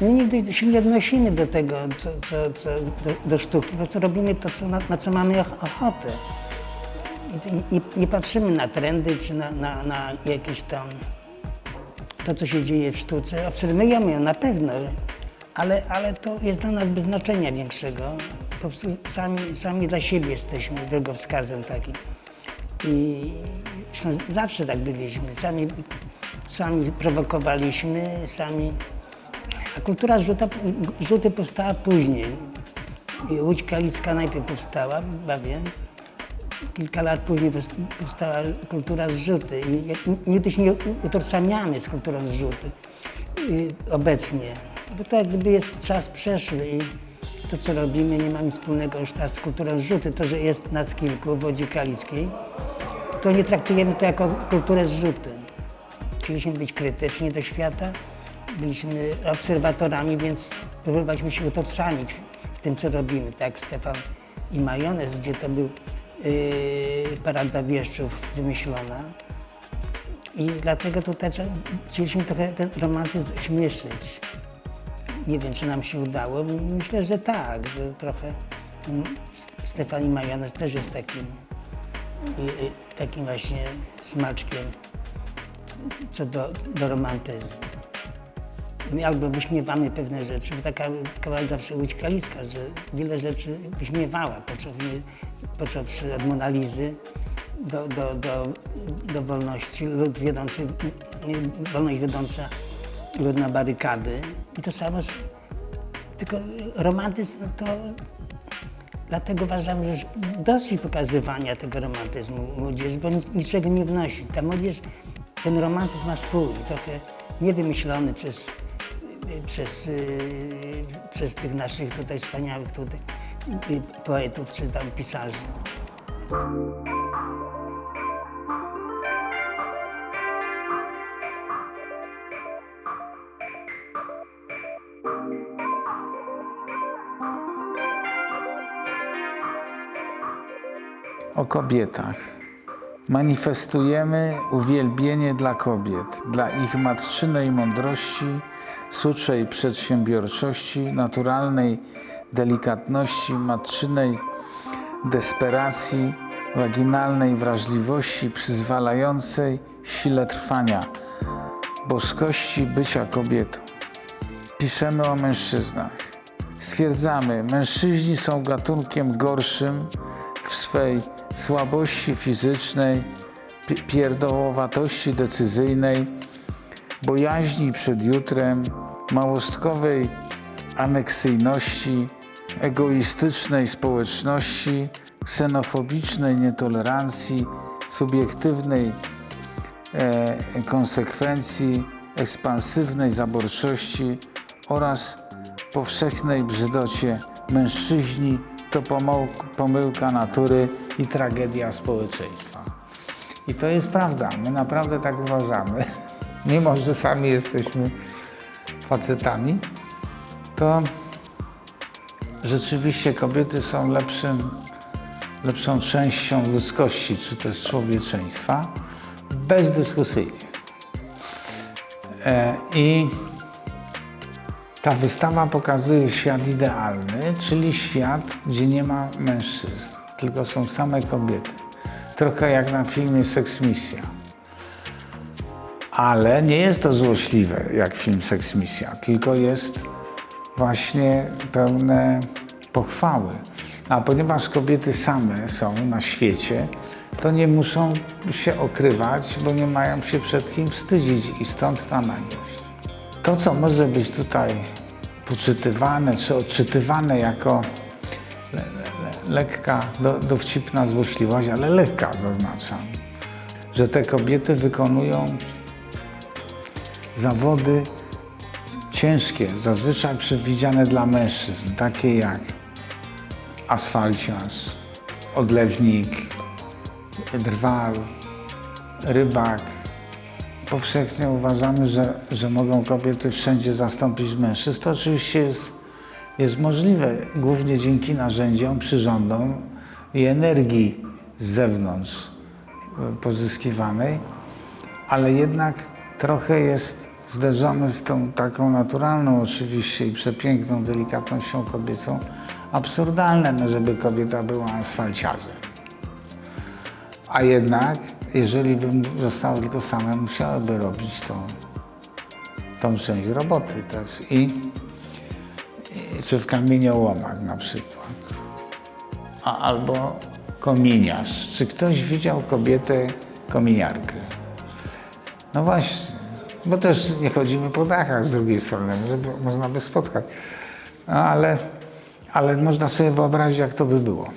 My nigdy się nie odnosimy do tego, co, co, co, do, do sztuki, po prostu robimy to, co, na, na co mamy och- ochotę. I, i, nie patrzymy na trendy czy na, na, na jakieś tam to, co się dzieje w sztuce. Obserwujemy ją na pewno, ale, ale to jest dla nas bez znaczenia większego. Po prostu sami, sami dla siebie jesteśmy drogowskazem takim. I zawsze tak byliśmy. Sami, sami prowokowaliśmy, sami. A kultura rzuta, powstała później. Łódź Kalicka najpierw powstała, bawię. Kilka lat później powst- powstała kultura zrzuty. I nigdy się nie utożsamiamy z kulturą zrzuty y, obecnie. Bo to jak gdyby jest czas przeszły i to, co robimy, nie ma nic wspólnego już teraz z kulturą zrzuty. To, że jest nas kilku w Łodzi Kalickiej, to nie traktujemy to jako kulturę zrzuty. Chcieliśmy być krytyczni do świata, byliśmy obserwatorami, więc próbowaliśmy się utożsamić w tym, co robimy. Tak, Stefan i Majonez, gdzie to był yy, parada wieszczów wymyślona. I dlatego tutaj chcieliśmy trochę ten romantyzm śmieszyć. Nie wiem, czy nam się udało. Myślę, że tak, że trochę mm, Stefani Majonez też jest takim, y, y, takim właśnie smaczkiem co do, do romantyzmu. My albo wyśmiewamy pewne rzeczy, bo taka kawałek zawsze Łódź Kalicka, że wiele rzeczy wyśmiewała, począwszy, począwszy od Monalizy do, do, do, do wolności, lud wiodący, wolność wiodąca lud na barykady. I to samo, tylko romantyzm no to Dlatego uważam, że dosyć pokazywania tego romantyzmu młodzieży, bo nic- niczego nie wnosi. Ta młodzież ten romantyzm ma swój, trochę niewymyślony przez, przez, yy, przez tych naszych tutaj wspaniałych tutaj yy, poetów czy tam pisarzy. o kobietach. Manifestujemy uwielbienie dla kobiet, dla ich matczynej mądrości, suczej przedsiębiorczości, naturalnej delikatności, matczynej desperacji, waginalnej wrażliwości przyzwalającej sile trwania, boskości bycia kobietą. Piszemy o mężczyznach. Stwierdzamy, mężczyźni są gatunkiem gorszym w swej słabości fizycznej, pi- pierdołowatości decyzyjnej, bojaźni przed jutrem, małostkowej aneksyjności, egoistycznej społeczności, ksenofobicznej nietolerancji, subiektywnej e, konsekwencji, ekspansywnej zaborczości oraz powszechnej brzydocie mężczyźni. To pomył- pomyłka natury i tragedia społeczeństwa. I to jest prawda, my naprawdę tak uważamy. Mimo, że sami jesteśmy facetami, to rzeczywiście kobiety są lepszym, lepszą częścią ludzkości, czy też człowieczeństwa, bezdyskusyjnie. E, I ta wystawa pokazuje świat idealny, czyli świat, gdzie nie ma mężczyzn, tylko są same kobiety. Trochę jak na filmie Seks Misja. Ale nie jest to złośliwe jak film Seks Misja, tylko jest właśnie pełne pochwały. A ponieważ kobiety same są na świecie, to nie muszą się okrywać, bo nie mają się przed kim wstydzić i stąd ta nagość. To, co może być tutaj poczytywane czy odczytywane jako lekka, do, dowcipna złośliwość, ale lekka zaznaczam, że te kobiety wykonują zawody ciężkie, zazwyczaj przewidziane dla mężczyzn, takie jak asfalciarz, odlewnik, drwal, rybak, powszechnie uważamy, że, że mogą kobiety wszędzie zastąpić mężczyzn. To oczywiście jest, jest możliwe, głównie dzięki narzędziom, przyrządom i energii z zewnątrz e, pozyskiwanej, ale jednak trochę jest zderzony z tą taką naturalną oczywiście i przepiękną delikatnością kobiecą, absurdalne, no żeby kobieta była asfalciarzem. A jednak, jeżeli bym zostały tylko same, musiałyby robić tą, tą część roboty też. I czy w kamieniołomach na przykład. A, albo kominiarz. Czy ktoś widział kobietę kominiarkę? No właśnie, bo też nie chodzimy po dachach z drugiej strony, żeby można by spotkać. No, ale, ale można sobie wyobrazić, jak to by było.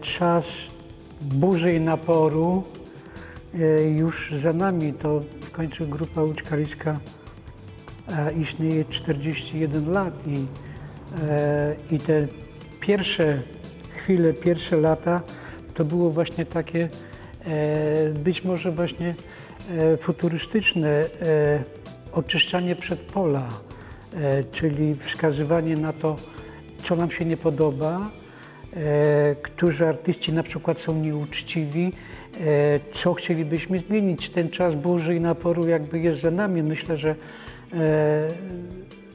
Czas burzy i naporu e, już za nami. To w końcu grupa Łuczkaliska e, istnieje 41 lat i, e, i te pierwsze chwile, pierwsze lata to było właśnie takie e, być może właśnie e, futurystyczne e, oczyszczanie przedpola, e, czyli wskazywanie na to, co nam się nie podoba, e, którzy artyści na przykład są nieuczciwi, e, co chcielibyśmy zmienić. Ten czas burzy i naporu jakby jest za nami. Myślę, że e,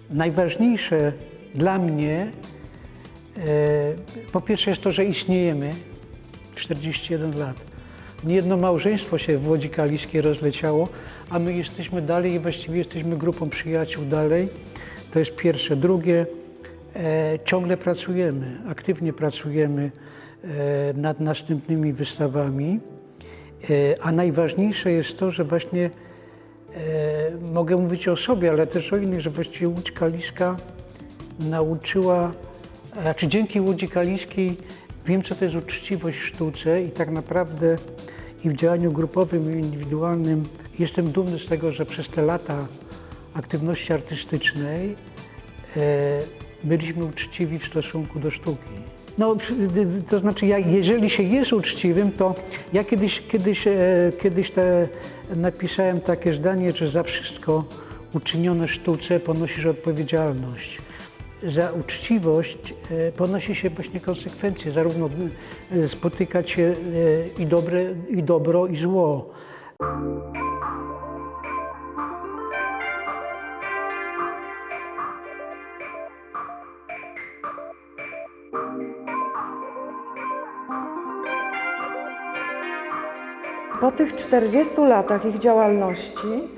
najważniejsze dla mnie e, po pierwsze jest to, że istniejemy 41 lat. Niejedno małżeństwo się w Łodzi Kaliskiej rozleciało, a my jesteśmy dalej i właściwie jesteśmy grupą przyjaciół dalej. To jest pierwsze. Drugie, e, ciągle pracujemy, aktywnie pracujemy e, nad następnymi wystawami. E, a najważniejsze jest to, że właśnie e, mogę mówić o sobie, ale też o innych, że właściwie Łódź Kaliska nauczyła, znaczy dzięki Łodzi Kaliskiej wiem, co to jest uczciwość w sztuce i tak naprawdę i w działaniu grupowym i indywidualnym jestem dumny z tego, że przez te lata aktywności artystycznej e, byliśmy uczciwi w stosunku do sztuki. No, to znaczy, ja, jeżeli się jest uczciwym, to ja kiedyś, kiedyś, e, kiedyś te, napisałem takie zdanie, że za wszystko uczynione sztuce ponosisz odpowiedzialność. Za uczciwość e, ponosi się właśnie konsekwencje, zarówno e, spotykać się i, dobre, i dobro, i zło. Po tych 40 latach ich działalności,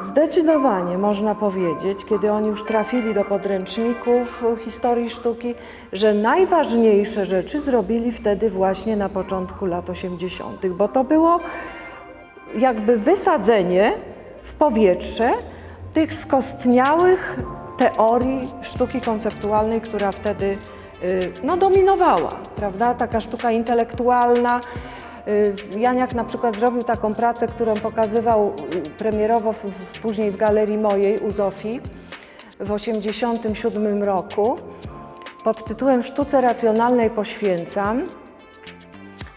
zdecydowanie można powiedzieć, kiedy oni już trafili do podręczników historii sztuki, że najważniejsze rzeczy zrobili wtedy właśnie na początku lat 80., bo to było jakby wysadzenie w powietrze tych skostniałych teorii sztuki konceptualnej, która wtedy y, no, dominowała, prawda? Taka sztuka intelektualna. Y, Janiak na przykład zrobił taką pracę, którą pokazywał y, premierowo w, w, później w galerii mojej u Zofii w 1987 roku pod tytułem Sztuce racjonalnej poświęcam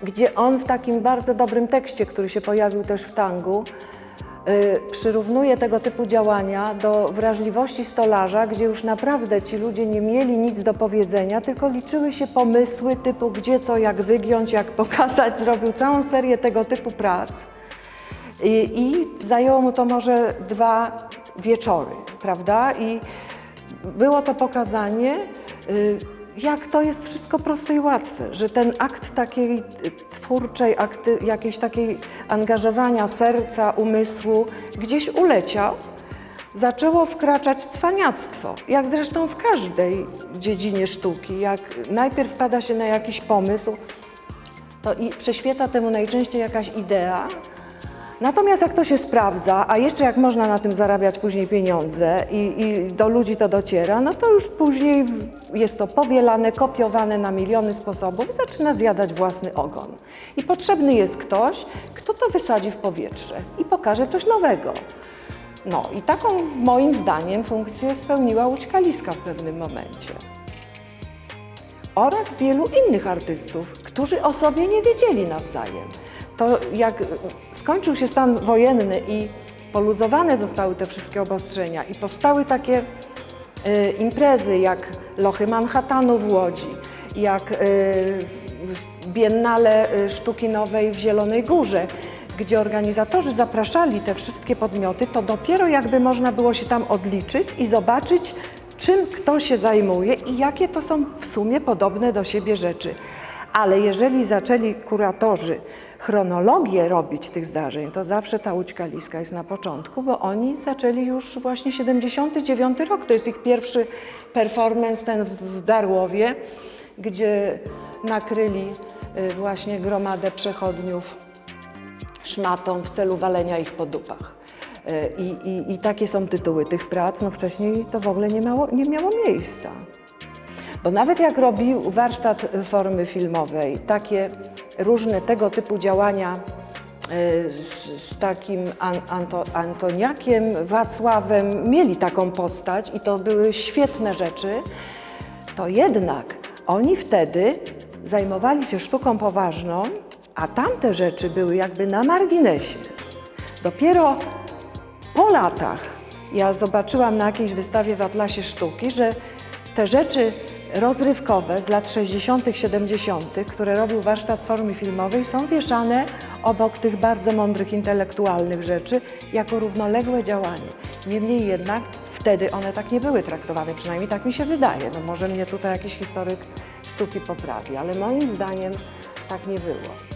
gdzie on w takim bardzo dobrym tekście, który się pojawił też w tangu, przyrównuje tego typu działania do wrażliwości stolarza, gdzie już naprawdę ci ludzie nie mieli nic do powiedzenia, tylko liczyły się pomysły typu gdzie co, jak wygiąć, jak pokazać. Zrobił całą serię tego typu prac. I, I zajęło mu to może dwa wieczory, prawda? I było to pokazanie, y, jak to jest wszystko proste i łatwe, że ten akt takiej y, twórczej, jakiejś takiej angażowania serca, umysłu gdzieś uleciał, zaczęło wkraczać cwaniactwo, jak zresztą w każdej dziedzinie sztuki. Jak najpierw pada się na jakiś pomysł, to i przyświeca temu najczęściej jakaś idea. Natomiast jak to się sprawdza, a jeszcze jak można na tym zarabiać później pieniądze i, i do ludzi to dociera, no to już później jest to powielane, kopiowane na miliony sposobów i zaczyna zjadać własny ogon. I potrzebny jest ktoś, kto to wysadzi w powietrze i pokaże coś nowego. No i taką moim zdaniem funkcję spełniła Łódź Kaliska w pewnym momencie oraz wielu innych artystów, którzy o sobie nie wiedzieli nawzajem. To jak skończył się stan wojenny i poluzowane zostały te wszystkie obostrzenia i powstały takie y, imprezy jak Lochy Manhattanu w Łodzi, jak y, Biennale y, Sztuki Nowej w Zielonej Górze, gdzie organizatorzy zapraszali te wszystkie podmioty, to dopiero jakby można było się tam odliczyć i zobaczyć, czym kto się zajmuje i jakie to są w sumie podobne do siebie rzeczy. Ale jeżeli zaczęli kuratorzy chronologię robić tych zdarzeń, to zawsze ta Łódź Kaliska jest na początku, bo oni zaczęli już właśnie 79 rok. To jest ich pierwszy performance ten w- Darłowie, gdzie nakryli y, właśnie gromadę przechodniów szmatą w celu walenia ich po dupach. Y, I, i, I takie są tytuły tych prac. No wcześniej to w ogóle nie miało, nie miało miejsca. Bo nawet jak robił warsztat formy filmowej, takie różne tego typu działania y, z, z takim An, Anto, Antoniakiem Wacławem, mieli taką postać i to były świetne rzeczy, to jednak oni wtedy zajmowali się sztuką poważną, a tamte rzeczy były jakby na marginesie. Dopiero po latach ja zobaczyłam na jakiejś wystawie w Atlasie Sztuki, że te rzeczy rozrywkowe z lat 60., 70., które robił warsztat formy filmowej, są wieszane obok tych bardzo mądrych intelektualnych rzeczy jako równoległe działanie. Niemniej jednak wtedy one tak nie były traktowane, przynajmniej tak mi się wydaje. No może mnie tutaj jakiś historyk sztuki poprawi, ale moim zdaniem tak nie było.